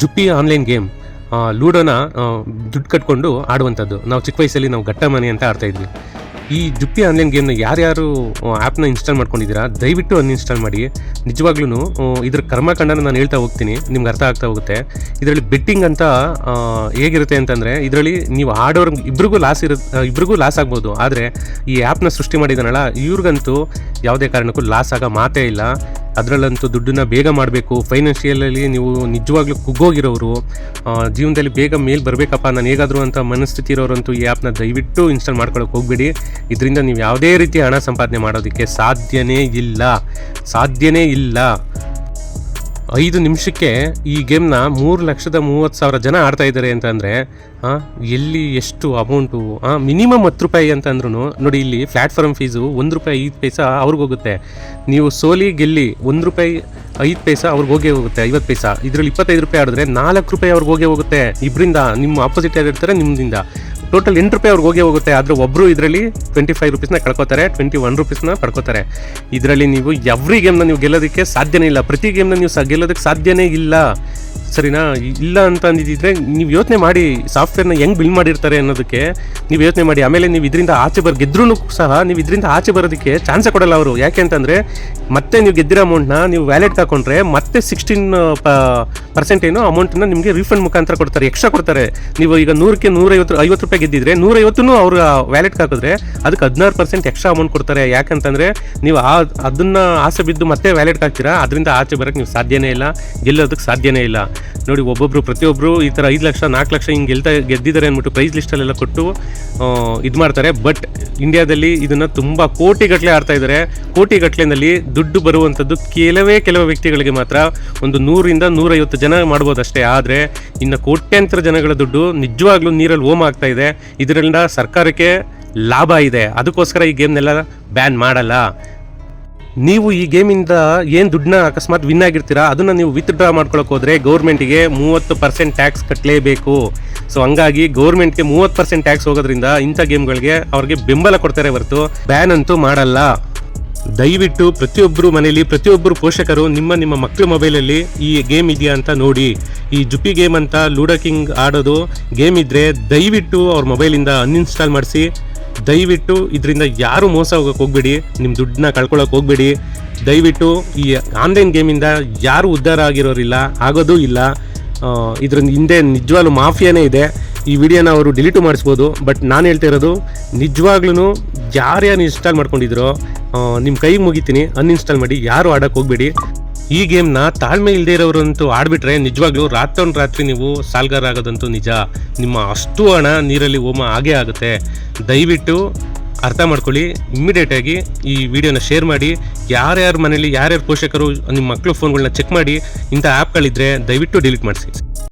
ಜುಪ್ಪಿ online game ಲೂಡೋನ ದುಡ್ಡು ಕಟ್ಕೊಂಡು ಆಡುವಂಥದ್ದು. ನಾವು ಚಿಕ್ಕ ವಯಸ್ಸಲ್ಲಿ ನಾವು ಗಟ್ಟ ಮನೆ ಅಂತ ಆಡ್ತಾ ಇದ್ವಿ. ಈ ಜುಪ್ಪಿ ಆನ್ಲೈನ್ ಗೇಮ್ನ ಯಾರ್ಯಾರು ಆ್ಯಪ್ನ ಇನ್ಸ್ಟಾಲ್ ಮಾಡ್ಕೊಂಡಿದ್ದೀರಾ, ದಯವಿಟ್ಟು ಅನ್ಇನ್ಸ್ಟಾಲ್ ಮಾಡಿ. ನಿಜವಾಗ್ಲೂ ಇದ್ರ ಕರ್ಮಕಾಂಡನ ನಾನು ಹೇಳ್ತಾ ಹೋಗ್ತೀನಿ. ನಿಮ್ಗೆ ಅರ್ಥ ಆಗ್ತಾ ಹೋಗುತ್ತೆ. ಇದರಲ್ಲಿ ಬೆಟ್ಟಿಂಗ್ ಅಂತ ಹೇಗಿರುತ್ತೆ ಅಂತಂದರೆ, ಇದರಲ್ಲಿ ನೀವು ಆಡೋರ್ ಇಬ್ರಿಗೂ ಲಾಸ್ ಇರುತ್ತೆ ಇಬ್ರಿಗೂ ಲಾಸ್ ಆಗ್ಬೋದು. ಆದರೆ, ಈ ಆ್ಯಪ್ನ ಸೃಷ್ಟಿ ಮಾಡಿದಾನಲ್ಲ, ಇವ್ರಿಗಂತೂ ಯಾವುದೇ ಕಾರಣಕ್ಕೂ ಲಾಸ್ ಆಗೋ ಮಾತೇ ಇಲ್ಲ. ಅದರಲ್ಲಂತೂ ದುಡ್ಡನ್ನ ಬೇಗ ಮಾಡಬೇಕು. ಫೈನಾನ್ಷಿಯಲಲ್ಲಿ ನೀವು ನಿಜವಾಗ್ಲೂ ಕುಗ್ಗೋಗಿರೋರು ಜೀವನದಲ್ಲಿ ಬೇಗ ಮೇಲ್ ಬರಬೇಕಪ್ಪ. ನಾನು ಹೇಗಾದರೂ ಅಂತ ಮನಸ್ಥಿತಿ ಇರೋರಂತೂ ಈ ಆ್ಯಪ್ನ ದಯವಿಟ್ಟು ಇನ್ಸ್ಟಾಲ್ ಮಾಡ್ಕೊಳ್ಳೋಕೆ ಹೋಗಬೇಡಿ. ಇದರಿಂದ ನೀವು ಯಾವುದೇ ರೀತಿ ಹಣ ಸಂಪಾದನೆ ಮಾಡೋದಕ್ಕೆ ಸಾಧ್ಯನೇ ಇಲ್ಲ. ಸಾಧ್ಯನೇ ಇಲ್ಲ. ಐದು ನಿಮಿಷಕ್ಕೆ ಈ ಗೇಮ್ನ ಮೂರು ಲಕ್ಷದ ಮೂವತ್ತು ಸಾವಿರ ಜನ ಆಡ್ತಾ ಇದ್ದಾರೆ ಅಂತಂದರೆ ಎಲ್ಲಿ ಎಷ್ಟು ಅಮೌಂಟು ಮಿನಿಮಮ್ ಹತ್ತು ರೂಪಾಯಿ ಅಂತಂದ್ರೂ ನೋಡಿ ಇಲ್ಲಿ ಪ್ಲ್ಯಾಟ್ಫಾರ್ಮ್ ಫೀಸು ಒಂದು ರೂಪಾಯಿ ಐದು ಪೈಸಾ ಅವ್ರಿಗೆ ಹೋಗುತ್ತೆ. ನೀವು ಸೋಲಿ ಗೆಲ್ಲಿ ಒಂದು ರೂಪಾಯಿ ಐದು ಪೈಸಾ ಅವ್ರಿಗೆ ಹೋಗೇ ಹೋಗುತ್ತೆ, ಐವತ್ತು ಪೈಸಾ. ಇದರಲ್ಲಿ ಇಪ್ಪತ್ತೈದು ರೂಪಾಯಿ ಆಡಿದ್ರೆ ನಾಲ್ಕು ರೂಪಾಯಿ ಅವ್ರಿಗೆ ಹೋಗೇ ಹೋಗುತ್ತೆ. ಇಬ್ಬರಿಂದ ನಿಮ್ಮ ಆಪೋಸಿಟ್ ಯಾರು ಇರ್ತಾರೆ ನಿಮ್ಮದಿಂದ ಟೋಟಲ್ ಎಂಟು ರೂಪಾಯಿ ಅವ್ರಿಗೆ ಹೋಗಿ ಹೋಗುತ್ತೆ. ಆದರೆ ಒಬ್ಬರು ಇದರಲ್ಲಿ ಟ್ವೆಂಟಿ ಫೈವ್ ರುಪೀಸ್ನ ಕಳ್ಕೊತಾರೆ ಟ್ವೆಂಟಿ ಒನ್ ರುಪೀಸ್ನ ಪಡ್ಕೋತಾರೆ. ಇದರಲ್ಲಿ ನೀವು ಎವ್ರಿ ಗೇಮ್ನ ನೀವು ಗೆಲ್ಲೋದಕ್ಕೆ ಸಾಧ್ಯನೇ ಇಲ್ಲ. ಪ್ರತಿ ಗೇಮ್ನ ನೀವು ಸ ಗೆಲ್ಲೋದಕ್ಕೆ ಸಾಧ್ಯನೇ ಇಲ್ಲ. ಸರಿನಾ? ಇಲ್ಲ ಅಂತ ಅಂದಿದ್ದಿದ್ರೆ ನೀವು ಯೋಚನೆ ಮಾಡಿ ಸಾಫ್ಟ್ವೇರ್ನ ಹೆಂಗೆ ಬಿಲ್ಡ್ ಮಾಡಿರ್ತಾರೆ ಅನ್ನೋದಕ್ಕೆ ನೀವು ಯೋಚನೆ ಮಾಡಿ. ಆಮೇಲೆ ನೀವು ಇದರಿಂದ ಆಚೆ ಬರ್ ಗೆದ್ರೂ ಸಹ ನೀವು ಇದರಿಂದ ಆಚೆ ಬರೋದಕ್ಕೆ ಚಾನ್ಸೇ ಕೊಡಲ್ಲ ಅವರು. ಯಾಕೆ ಅಂತಂದರೆ ಮತ್ತೆ ನೀವು ಗೆದ್ದಿರೋ ಅಮೌಂಟ್ನ ನೀವು ವ್ಯಾಲೆಟ್ ತಗೊಂಡ್ರೆ ಮತ್ತೆ ಸಿಕ್ಸ್ಟೀನ್ ಪರ್ಸೆಂಟ್ ಏನು ಅಮೌಂಟನ್ನು ನಿಮಗೆ ರೀಫಂಡ್ ಮುಖಾಂತರ ಕೊಡ್ತಾರೆ ಎಕ್ಸ್ಟ್ರಾ ಕೊಡ್ತಾರೆ. ನೀವು ಈಗ ನೂರಕ್ಕೆ ನೂರೈವತ್ತು, ಐವತ್ತು ರೂಪಾಯಿ ಗೆದ್ದಿದ್ರೆ ನೂರೈವತ್ತೂ ಅವರು ವ್ಯಾಲೆಟ್ ಹಾಕಿದ್ರೆ ಅದಕ್ಕೆ ಹದಿನಾರು ಪರ್ಸೆಂಟ್ ಎಕ್ಸ್ಟ್ರಾ ಅಮೌಂಟ್ ಕೊಡ್ತಾರೆ. ಯಾಕಂತಂದರೆ ನೀವು ಆ, ಅದನ್ನು ಆಸೆ ಬಿದ್ದು ಮತ್ತೆ ವ್ಯಾಲೆಟ್ ಹಾಕ್ತೀರಾ, ಅದರಿಂದ ಆಚೆ ಬರೋಕ್ಕೆ ನೀವು ಸಾಧ್ಯನೇ ಇಲ್ಲ, ಗೆಲ್ಲೋದಕ್ಕೆ ಸಾಧ್ಯನೇ ಇಲ್ಲ. ನೋಡಿ, ಒಬ್ಬೊಬ್ರು ಪ್ರತಿಯೊಬ್ಬರು ಈ ಥರ ಐದು ಲಕ್ಷ, ನಾಲ್ಕು ಲಕ್ಷ ಹಿಂಗೆ ಗೆಲ್ತಾ, ಗೆದ್ದಿದ್ದಾರೆ ಅಂದ್ಬಿಟ್ಟು ಪ್ರೈಸ್ ಲಿಸ್ಟಲ್ಲೆಲ್ಲ ಕೊಟ್ಟು ಇದು ಮಾಡ್ತಾರೆ. ಬಟ್ ಇಂಡಿಯಾದಲ್ಲಿ ಇದನ್ನು ತುಂಬ ಕೋಟಿಗಟ್ಟಲೆ ಆಡ್ತಾ ಇದ್ದಾರೆ. ದುಡ್ಡು ಬರುವಂಥದ್ದು ಕೆಲವೇ ಕೆಲವು ವ್ಯಕ್ತಿಗಳಿಗೆ ಮಾತ್ರ. ಒಂದು ನೂರಿಂದ ನೂರೈವತ್ತು ಜನ ಮಾಡ್ಬೋದಷ್ಟೇ. ಆದರೆ ಇನ್ನು ಕೋಟ್ಯಂತರ ಜನಗಳ ದುಡ್ಡು ನಿಜವಾಗ್ಲೂ ನೀರಲ್ಲಿ ಓಮ್ ಆಗ್ತಾ ಇದೆ. ಇದರಿಂದ ಸರ್ಕಾರಕ್ಕೆ ಲಾಭ ಇದೆ. ಅದಕ್ಕೋಸ್ಕರ ಈ ಗೇಮ್ನೆಲ್ಲ ಬ್ಯಾನ್ ಮಾಡಲ್ಲ. ನೀವು ಈ ಗೇಮಿಂದ ಏನು ದುಡ್ಡನ್ನ ಅಕಸ್ಮಾತ್ ವಿನ್ ಆಗಿರ್ತೀರಾ? ಅದನ್ನು ನೀವು ವಿತ್ಡ್ರಾ ಮಾಡ್ಕೊಳಕ್ಕೆ ಹೋದರೆ ಗೌರ್ಮೆಂಟಿಗೆ ಮೂವತ್ತು ಪರ್ಸೆಂಟ್ ಟ್ಯಾಕ್ಸ್ ಕಟ್ಟಲೇಬೇಕು ಸೊ ಹಂಗಾಗಿ ಗೌರ್ಮೆಂಟ್ಗೆ ಮೂವತ್ತು ಪರ್ಸೆಂಟ್ ಟ್ಯಾಕ್ಸ್ ಹೋಗೋದ್ರಿಂದ ಇಂಥ ಗೇಮ್ಗಳಿಗೆ ಅವ್ರಿಗೆ ಬೆಂಬಲ ಕೊಡ್ತಾರೆ ಹೊರತು ಬ್ಯಾನ್ ಅಂತೂ ಮಾಡಲ್ಲ. ದಯವಿಟ್ಟು ಪ್ರತಿಯೊಬ್ಬರು ಮನೆಯಲ್ಲಿ ಪ್ರತಿಯೊಬ್ಬರು ಪೋಷಕರು ನಿಮ್ಮ ನಿಮ್ಮ ಮಕ್ಕಳ ಮೊಬೈಲಲ್ಲಿ ಈ ಗೇಮ್ ಇದೆಯಾ ಅಂತ ನೋಡಿ. ಈ ಜುಪ್ಪಿ ಗೇಮ್ ಅಂತ ಲೂಡೋ ಕಿಂಗ್ ಆಡೋದು ಗೇಮ್ ಇದ್ದರೆ ದಯವಿಟ್ಟು ಅವ್ರ ಮೊಬೈಲಿಂದ ಅನ್ಇನ್ಸ್ಟಾಲ್ ಮಾಡಿಸಿ. ದಯವಿಟ್ಟು ಇದರಿಂದ ಯಾರು ಮೋಸ ಹೋಗಕ್ಕೆ ಹೋಗ್ಬೇಡಿ ನಿಮ್ಮ ದುಡ್ಡನ್ನ ಕಳ್ಕೊಳ್ಳೋಕೆ ಹೋಗ್ಬೇಡಿ. ದಯವಿಟ್ಟು ಈ ಆನ್ಲೈನ್ ಗೇಮಿಂದ ಯಾರು ಉದ್ಧಾರ ಆಗಿರೋರಿಲ್ಲ, ಆಗೋದೂ ಇಲ್ಲ. ಇದ್ರ ಹಿಂದೆ ನಿಜವಾಗ್ಲೂ ಮಾಫಿಯಾನೇ ಇದೆ. ಈ ವಿಡಿಯೋನ ಅವರು ಡಿಲೀಟು ಮಾಡಿಸ್ಬೋದು, ಬಟ್ ನಾನು ಹೇಳ್ತಾ ಇರೋದು ನಿಜವಾಗ್ಲೂ ಯಾರ್ಯಾರು ಇನ್ಸ್ಟಾಲ್ ಮಾಡ್ಕೊಂಡಿದ್ರೋ ನಿಮ್ಮ ಕೈಗೆ ಮುಗಿತೀನಿ ಅನ್ಇನ್ಸ್ಟಾಲ್ ಮಾಡಿ, ಯಾರು ಆಡೋಕ್ಕೆ ಹೋಗ್ಬೇಡಿ. ಈ ಗೇಮ್ನ ತಾಳ್ಮೆ ಇಲ್ಲದೆ ಇರೋರಂತೂ ಆಡ್ಬಿಟ್ರೆ ನಿಜವಾಗ್ಲೂ ರಾತ್ರಿ ರಾತ್ರಿ ನೀವು ಸಾಲ್ಗಾರ ಆಗೋದಂತೂ ನಿಜ. ನಿಮ್ಮ ಅಷ್ಟು ಹಣ ನೀರಲ್ಲಿ ಹೋಮ ಆಗೇ ಆಗುತ್ತೆ. ದಯವಿಟ್ಟು ಅರ್ಥ ಮಾಡ್ಕೊಳ್ಳಿ ಇಮ್ಮಿಡಿಯೇಟಾಗಿ ಈ ವಿಡಿಯೋನ ಶೇರ್ ಮಾಡಿ. ಯಾರ್ಯಾರ ಮನೇಲಿ, ಯಾರ್ಯಾರು ಪೋಷಕರು ನಿಮ್ಮ ಮಕ್ಕಳು ಫೋನ್ಗಳನ್ನ ಚೆಕ್ ಮಾಡಿ, ಇಂಥ ಆ್ಯಪ್ಗಳಿದ್ರೆ ದಯವಿಟ್ಟು ಡಿಲೀಟ್ ಮಾಡಿಸಿ.